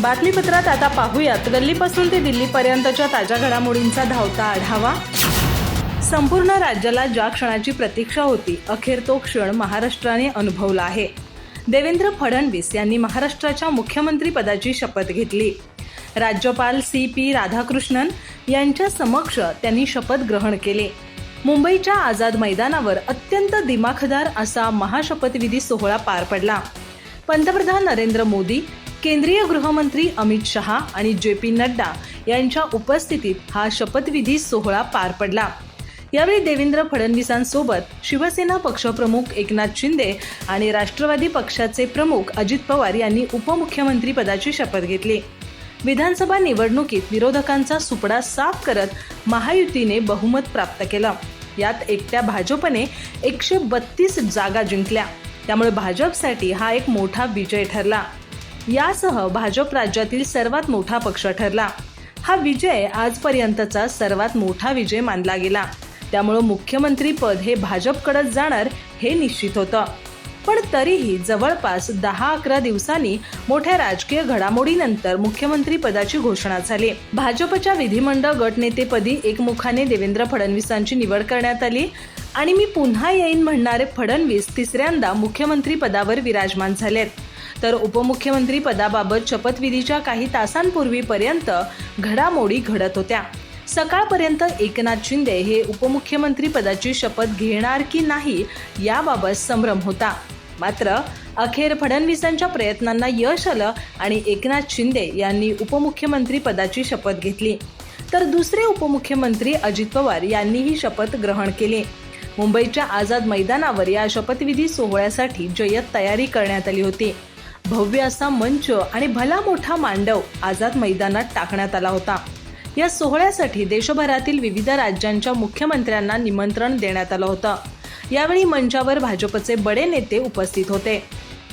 बातमीपत्रात आता पाहूयात. गल्लीपासून ते दिल्लीपर्यंतच्या ताज्या घडामोडींचा धावता आढावा. संपूर्ण राज्याला ज्या क्षणाची प्रतीक्षा होती अखेर तो क्षण महाराष्ट्राने अनुभवला आहे. देवेंद्र फडणवीस यांनी महाराष्ट्राच्या मुख्यमंत्रीपदाची शपथ घेतली. राज्यपाल सी पी राधाकृष्णन यांच्या समक्ष त्यांनी शपथ ग्रहण केले. मुंबईच्या आझाद मैदानावर अत्यंत दिमाखदार असा महाशपथविधी सोहळा पार पडला. पंतप्रधान नरेंद्र मोदी केंद्रीय गृहमंत्री अमित शहा आणि जे पी नड्डा यांच्या उपस्थितीत हा शपथविधी सोहळा पार पडला. यावेळी देवेंद्र फडणवीसांसोबत शिवसेना पक्षप्रमुख एकनाथ शिंदे आणि राष्ट्रवादी पक्षाचे प्रमुख अजित पवार यांनी उपमुख्यमंत्री पदाची शपथ घेतली. विधानसभा निवडणुकीत विरोधकांचा सुपडा साफ करत महायुतीने बहुमत प्राप्त केलं. यात एकट्या भाजपने एकशे बत्तीस जागा जिंकल्या. त्यामुळे भाजपसाठी हा एक मोठा विजय ठरला. यासह भाजप राज्यातील सर्वात मोठा पक्ष ठरला. हा विजय आजपर्यंतचा सर्वात मोठा विजय मानला गेला. त्यामुळं मुख्यमंत्री पद हे भाजपकडे जाणार हे निश्चित होतं. पण तरीही जवळपास दहा अकरा दिवसांनी मोठ्या राजकीय घडामोडीनंतर मुख्यमंत्री पदाची घोषणा झाली. भाजपच्या विधिमंडळ गटनेतेपदी एकमुखाने देवेंद्र फडणवीसांची निवड करण्यात आली आणि मी पुन्हा येईन म्हणणारे फडणवीस तिसऱ्यांदा मुख्यमंत्री पदावर विराजमान झालेत. तर उपमुख्यमंत्री पदाबाबत शपथविधीच्या काही तासांपूर्वीपर्यंत घडामोडी घडत होत्या. सकाळपर्यंत एकनाथ शिंदे हे उपमुख्यमंत्री पदाची शपथ घेणार की नाही याबाबत संभ्रम होता. मात्र अखेर फडणवीसांच्या प्रयत्नांना यश आलं आणि एकनाथ शिंदे यांनी उपमुख्यमंत्री पदाची शपथ घेतली. तर दुसरे उपमुख्यमंत्री अजित पवार यांनीही शपथ ग्रहण केली. मुंबईच्या आझाद मैदानावर या शपथविधी सोहळ्यासाठी जय्यत तयारी करण्यात आली होती. भव्य असा मंच आणि भला मोठा मांडव आझाद मैदानात टाकण्यात आला होता. या सोहळ्यासाठी देशभरातील विविध राज्यांच्या मुख्यमंत्र्यांना निमंत्रण देण्यात आलं होतं. यावेळी मंचावर भाजपचे बडे नेते उपस्थित होते.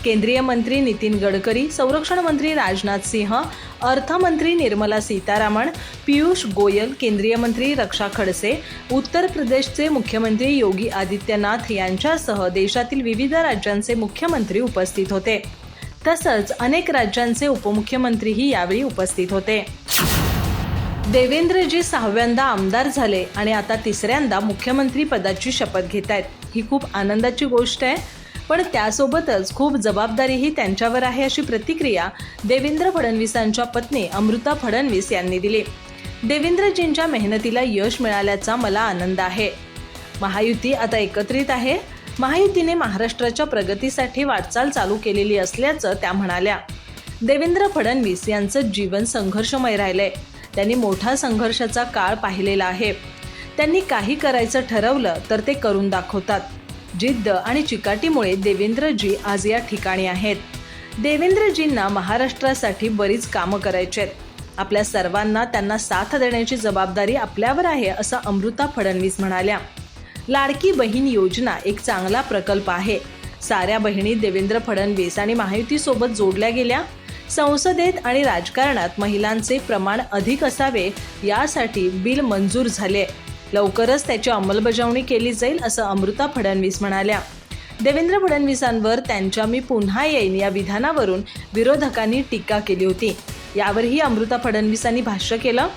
केंद्रीय मंत्री नितीन गडकरी संरक्षण मंत्री राजनाथ सिंह अर्थमंत्री निर्मला सीतारामन पियुष गोयल केंद्रीय मंत्री रक्षा खडसे उत्तर प्रदेशचे मुख्यमंत्री योगी आदित्यनाथ यांच्यासह देशातील विविध राज्यांचे मुख्यमंत्री उपस्थित होते. तसंच अनेक राज्यांचे उपमुख्यमंत्रीही यावेळी उपस्थित होते. देवेंद्रजी सहाव्यांदा आमदार झाले आणि आता तिसऱ्यांदा मुख्यमंत्री पदाची शपथ घेत आहेत. ही खूप आनंदाची गोष्ट आहे. पण त्यासोबतच खूप जबाबदारीही त्यांच्यावर आहे अशी प्रतिक्रिया देवेंद्र फडणवीसांच्या पत्नी अमृता फडणवीस यांनी दिली. देवेंद्रजींच्या मेहनतीला यश मिळाल्याचा मला आनंद आहे. महायुती आता एकत्रित आहे. महायुतीने महाराष्ट्राच्या प्रगतीसाठी वाटचाल चालू केलेली असल्याचं त्या म्हणाल्या. देवेंद्र फडणवीस यांचं जीवन संघर्षमय राहिलंय. त्यांनी मोठा संघर्षाचा काळ पाहिलेला आहे. त्यांनी काही करायचं ठरवलं तर ते करून दाखवतात. जिद्द आणि चिकाटीमुळे देवेंद्रजी आज या ठिकाणी आहेत. देवेंद्रजींना महाराष्ट्रासाठी बरीच कामं करायची आहेत. आपल्या सर्वांना त्यांना साथ देण्याची जबाबदारी आपल्यावर आहे असं अमृता फडणवीस म्हणाल्या. लाडकी बहीण योजना एक चांगला प्रकल्प आहे. साऱ्या बहिणी देवेंद्र फडणवीस आणि महायुतीसोबत जोडल्या गेल्या. संसदेत आणि राजकारणात महिलांचे प्रमाण अधिक असावे यासाठी बिल मंजूर झाले. लवकरच त्याची अंमलबजावणी केली जाईल असं अमृता फडणवीस म्हणाल्या. देवेंद्र फडणवीसांवर त्यांच्या मी पुन्हा येईन या विधानावरून विरोधकांनी टीका केली होती. यावरही अमृता फडणवीसांनी भाष्य केलं.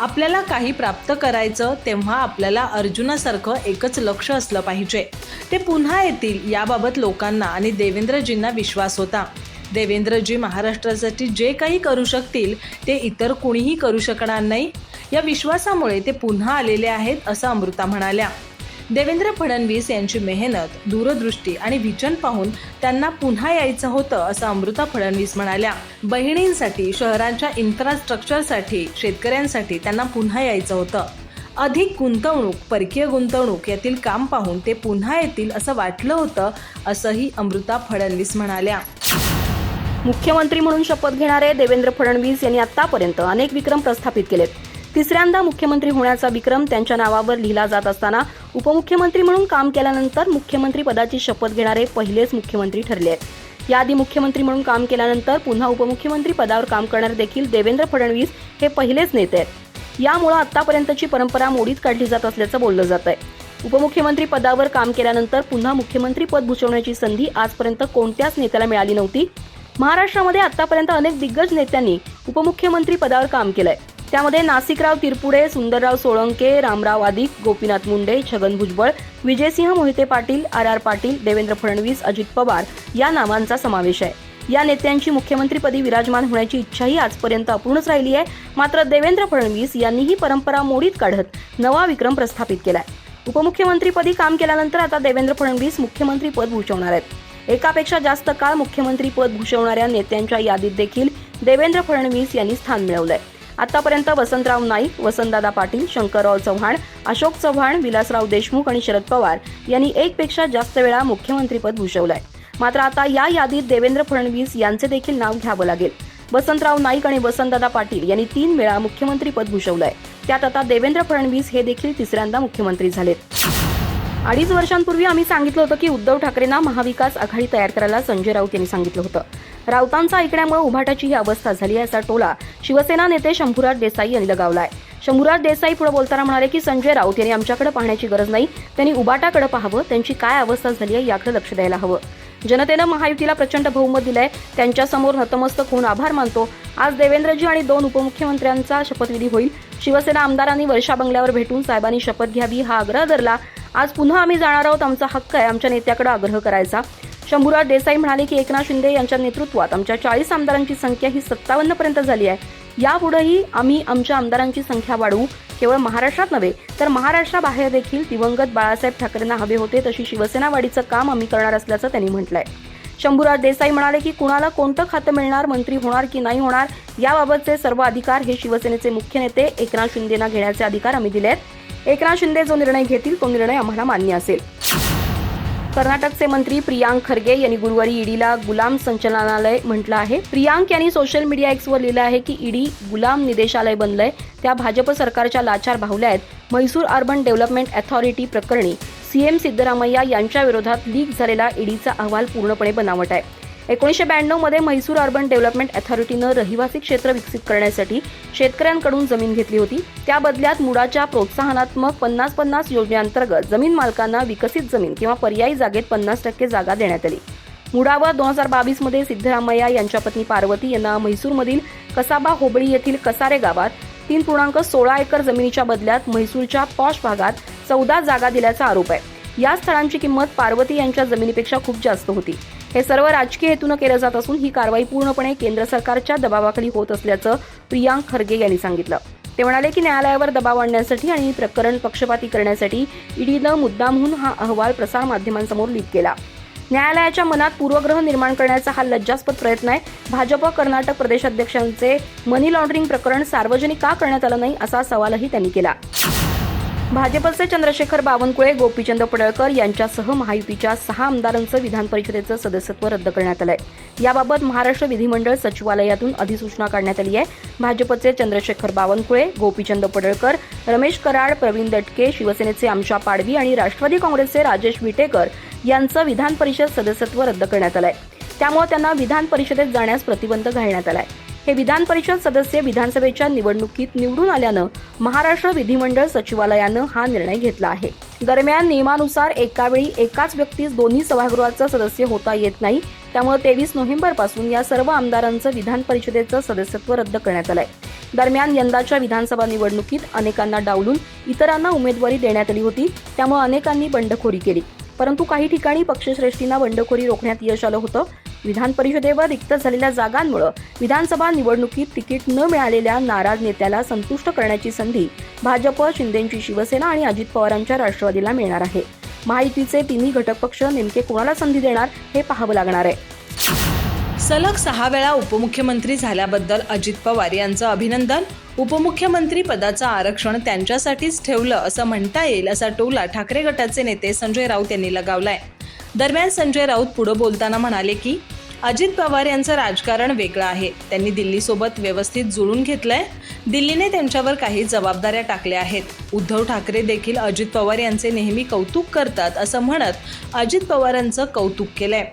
आपल्याला काही प्राप्त करायचं तेव्हा आपल्याला अर्जुनासारखं एकच लक्ष असलं पाहिजे. ते पुन्हा येतील याबाबत लोकांना आणि देवेंद्रजींना विश्वास होता. देवेंद्रजी महाराष्ट्रासाठी जे काही करू शकतील ते इतर कुणीही करू शकणार नाही. या विश्वासामुळे ते पुन्हा आलेले आहेत असं अमृता म्हणाल्या. देवेंद्र फडणवीस यांची मेहनत दूरदृष्टी आणि विजन पाहून त्यांना पुन्हा यायचं होतं असं अमृता फडणवीस म्हणाल्या. बहिणींसाठी शहरांच्या इन्फ्रास्ट्रक्चरसाठी शेतकऱ्यांसाठी त्यांना पुन्हा यायचं होतं. अधिक गुंतवणूक परकीय गुंतवणूक यातील काम पाहून ते पुन्हा येतील असं वाटलं होतं असंही अमृता फडणवीस म्हणाल्या. मुख्यमंत्री म्हणून शपथ घेणारे देवेंद्र फडणवीस यांनी आतापर्यंत अनेक विक्रम प्रस्थापित केलेत. तिसऱ्यांदा मुख्यमंत्री होण्याचा विक्रम त्यांच्या नावावर लिहिला जात असताना उपमुख्यमंत्री म्हणून काम केल्यानंतर मुख्यमंत्री पदाची शपथ घेणारे पहिलेच मुख्यमंत्री ठरले आहेत. याआधी मुख्यमंत्री म्हणून काम केल्यानंतर पुन्हा उपमुख्यमंत्री पदावर काम करणारे देखील देवेंद्र फडणवीस हे पहिलेच नेते आहेत. यामुळे आतापर्यंतची परंपरा मोडीत काढली जात असल्याचं बोललं जात आहे. उपमुख्यमंत्री पदावर काम केल्यानंतर पुन्हा मुख्यमंत्री पद भूषवण्याची संधी आजपर्यंत कोणत्याच नेत्याला मिळाली नव्हती. महाराष्ट्रामध्ये आतापर्यंत अनेक दिग्गज नेत्यांनी उपमुख्यमंत्री पदावर काम केलंय. त्यामध्ये नासिकराव तिरपुडे सुंदरराव सोळंके रामराव आदिक गोपीनाथ मुंडे छगन भुजबळ विजयसिंह मोहिते पाटील आर आर पाटील देवेंद्र फडणवीस अजित पवार या नावांचा समावेश आहे. या नेत्यांची मुख्यमंत्रीपदी विराजमान होण्याची इच्छाही आजपर्यंत अपूर्णच राहिली आहे. मात्र देवेंद्र फडणवीस यांनी ही परंपरा मोडीत काढत नवा विक्रम प्रस्थापित केलाय. उपमुख्यमंत्रीपदी काम केल्यानंतर आता देवेंद्र फडणवीस मुख्यमंत्रीपद भूषवणार आहेत. एकापेक्षा जास्त काळ मुख्यमंत्रीपद भूषवणाऱ्या नेत्यांच्या यादीत देखील देवेंद्र फडणवीस यांनी स्थान मिळवलंय. आतापर्यंत वसंतराव नाईक वसंतदादा पाटील शंकरराव चव्हाण अशोक चव्हाण विलासराव देशमुख आणि शरद पवार यांनी एकपेक्षा जास्त वेळा मुख्यमंत्रीपद भूषवलंय. मात्र आता या यादीत देवेंद्र फडणवीस यांचे देखील नाव घ्यावं लागेल. वसंतराव नाईक आणि वसंतदादा पाटील यांनी तीन वेळा मुख्यमंत्रीपद भूषवलंय. त्यात आता देवेंद्र फडणवीस हे देखील तिसऱ्यांदा मुख्यमंत्री झालेत. अडीच वर्षांपूर्वी आम्ही सांगितलं होतं की उद्धव ठाकरेंना महाविकास आघाडी तयार करायला संजय राऊत यांनी सांगितलं होतं. राऊतांचं ऐकण्यामुळे उभाटाची ही अवस्था झाली आहे असा टोला शिवसेना नेते शंभूराज देसाई यांनी लगावलाय. शंभूराज देसाई पुढे बोलताना म्हणाले की संजय राऊत यांनी आमच्याकडे पाहण्याची गरज नाही. त्यांनी उबाटाकडे पाहावं. त्यांची काय अवस्था झाली आहे याकडे लक्ष द्यायला हवं. जनतेनं महायुतीला प्रचंड बहुमत दिलंय. त्यांच्यासमोर नतमस्तक होऊन आभार मानतो. आज देवेंद्रजी आणि दोन उपमुख्यमंत्र्यांचा शपथविधी होईल. शिवसेना आमदारांनी वर्षा बंगल्यावर भेटून साहेबांनी शपथ घ्यावी हा आग्रह धरला. आज पुन्हा आम्ही जाणार आहोत. आमचा हक्क आहे. आमच्या नेत्याकडे आग्रह करायचा. शंभूराज देसाई म्हणाले की एकनाथ शिंदे यांच्या नेतृत्वात आमच्या चाळीस आमदारांची संख्या ही सत्तावन्न पर्यंत झाली आहे. यापुढेही आम्ही आमच्या आमदारांची संख्या वाढवू केवळ महाराष्ट्रात नव्हे तर महाराष्ट्राबाहेर देखील दिवंगत बाळासाहेब ठाकरेंना हवे होते तशी शिवसेना वाढीचं काम आम्ही करणार असल्याचं त्यांनी म्हटलंय. शंभूराज देसाई म्हणाले की कुणाला कोणतं खातं मिळणार मंत्री होणार की नाही होणार याबाबतचे सर्व अधिकार हे शिवसेनेचे मुख्य नेते एकनाथ शिंदेना घेण्याचे अधिकार आम्ही दिले आहेत एकनाथ शिंदे जो निर्णय घेतील तो निर्णय आम्हाला मान्य असेल. कर्नाटकचे मंत्री प्रियांक खरगे यांनी गुरुवारी ईडीला गुलाम संचालनालय म्हटलं आहे. प्रियांक यांनी सोशल मीडिया एक्सवर लिहिलं आहे की ईडी गुलाम निदेशालय बनलंय. त्या भाजप सरकारच्या लाचार बाहुल्या आहेत. म्हैसूर अर्बन डेव्हलपमेंट अथॉरिटी प्रकरणी सीएम सिद्धरामय्या यांच्या विरोधात लीक झालेला ईडीचा अहवाल पूर्णपणे बनावट आहे. एकोणीसशे ब्याण्णवमध्ये म्हैसूर अर्बन डेव्हलपमेंट अथॉरिटीनं रहिवासी क्षेत्र विकसित करण्यासाठी शेतकऱ्यांकडून जमीन घेतली होती. त्या बदल्यात मुडाच्या प्रोत्साहनात्मक पन्नास पन्नास योजनेअंतर्गत जमीन मालकांना विकसित जमीन किंवा पर्यायी जागेत पन्नास टक्के जागा देण्यात आली. मुडावर दोन हजार बावीसमध्ये सिद्धरामय्या यांच्या पत्नी पार्वती यांना म्हैसूरमधील कसाबा होबळी येथील कसारे गावात तीन पूर्णांक सोळा एकर जमिनीच्या बदल्यात म्हैसूरच्या पॉश भागात चौदा जागा दिल्याचा आरोप आहे. या स्थळांची किंमत पार्वती यांच्या जमिनीपेक्षा खूप जास्त होती. हे सर्व राजकीय हेतूनं केलं जात असून ही कारवाई पूर्णपणे केंद्र सरकारच्या दबावाखाली होत असल्याचं प्रियांक खरगे यांनी सांगितलं. ते म्हणाले की न्यायालयावर दबाव आणण्यासाठी आणि प्रकरण पक्षपाती करण्यासाठी ईडीनं मुद्दामहून हा अहवाल प्रसार माध्यमांसमोर लीक केला. न्यायालयाच्या मनात पूर्वग्रह निर्माण करण्याचा हा लज्जास्पद प्रयत्न आहे. भाजप कर्नाटक प्रदेशाध्यक्षांचे मनी लॉन्ड्रिंग प्रकरण सार्वजनिक का करण्यात आलं नाही असा सवालही त्यांनी केला. भाजपचे चंद्रशेखर बावनकुळे गोपीचंद पडळकर यांच्यासह महायुतीच्या सहा आमदारांचं विधान परिषदेचं सदस्यत्व रद्द करण्यात आलंय. याबाबत महाराष्ट्र विधिमंडळ सचिवालयातून अधिसूचना काढण्यात आली आहे. भाजपचे चंद्रशेखर बावनकुळे गोपीचंद पडळकर रमेश कराड प्रवीण दटके शिवसेनेचे आमशा पाडवी आणि राष्ट्रवादी काँग्रेसचे राजेश विटेकर यांचं विधान परिषद सदस्यत्व रद्द करण्यात आलंय. त्यामुळे त्यांना विधान परिषदेत जाण्यास प्रतिबंध घालण्यात आलाय. हे विधान परिषद सदस्य विधानसभेच्या निवडणुकीत निवडून आल्यानं महाराष्ट्र विधिमंडळ सचिवालयानं हा निर्णय घेतला आहे. दरम्यान नियमानुसार एकावेळी एकाच व्यक्तीस दोन्ही सभागृहाचं सदस्य होता येत नाही त्यामुळे तेवीस नोव्हेंबरपासून या सर्व आमदारांचं विधान परिषदेचं सदस्यत्व रद्द करण्यात आलंय. दरम्यान यंदाच्या विधानसभा निवडणुकीत अनेकांना डावलून इतरांना उमेदवारी देण्यात आली होती त्यामुळे अनेकांनी बंडखोरी केली. परंतु काही ठिकाणी पक्षश्रेष्ठींना बंडखोरी रोखण्यात यश आलं होतं विधान परिषदेवर रिक्त झालेल्या जागांमुळे विधानसभा निवडणुकीत तिकीट न मिळालेल्या नाराज नेत्याला संतुष्ट करण्याची संधी भाजप शिंदेची शिवसेना आणि अजित पवारांच्या राष्ट्रवादीला मिळणार आहे. महायुतीचे तिन्ही घटक पक्ष नेमके कोणाला संधी देणार हे पाहावं लागणार आहे. सलग सहा वेळा उपमुख्यमंत्री झाल्याबद्दल अजित पवार यांचं अभिनंदन. उपमुख्यमंत्री पदाचं आरक्षण त्यांच्यासाठीच ठेवलं असं म्हणता येईल असा टोला ठाकरे गटाचे नेते संजय राऊत यांनी लगावलाय. दरम्यान संजय राऊत पुढे बोलताना म्हणाले की अजित पवार यांचं राजकारण वेगळं आहे. त्यांनी दिल्लीसोबत व्यवस्थित जुळून घेतलंय. दिल्लीने त्यांच्यावर काही जबाबदाऱ्या टाकल्या आहेत. उद्धव ठाकरे देखील अजित पवार यांचे नेहमी कौतुक करतात असं म्हणत अजित पवारांचं कौतुक केलंय.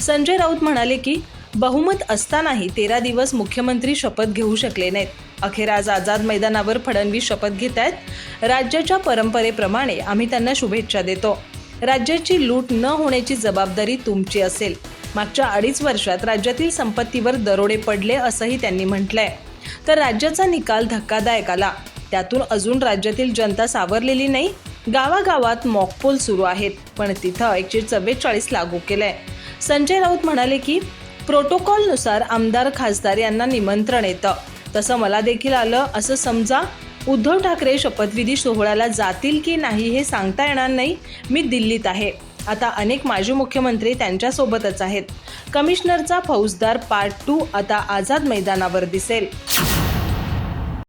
संजय राऊत म्हणाले की बहुमत असतानाही तेरा दिवस मुख्यमंत्री शपथ घेऊ शकले नाहीत. अखेर आज आझाद मैदानावर फडणवीस शपथ घेत आहेत राज्याच्या परंपरेप्रमाणे आम्ही त्यांना शुभेच्छा देतो. राज्याची लूट न होण्याची जबाबदारी तुमची असेल. मागच्या अडीच वर्षात राज्यातील संपत्तीवर दरोडे पडले असंही त्यांनी म्हटलंय. तर राज्याचा निकाल धक्कादायक आला. त्यातून अजून राज्यातील जनता सावरलेली नाही. गावागावात मॉकपोल सुरू आहेत. पण तिथं एकशे चव्वेचाळीस लागू केलंय. संजय राऊत म्हणाले की प्रोटोकॉलनुसार आमदार खासदार यांना निमंत्रण येतं. तसं मला देखील आलं असं समजा उद्धव ठाकरे शपथविधी सोहळ्याला जातील की नाही हे सांगता येणार नाही. मी दिल्लीत आहे. आता अनेक माजी मुख्यमंत्री त्यांच्यासोबतच आहेत. कमिशनरचा फौजदार पार्ट टू आता आझाद मैदानावर दिसेल.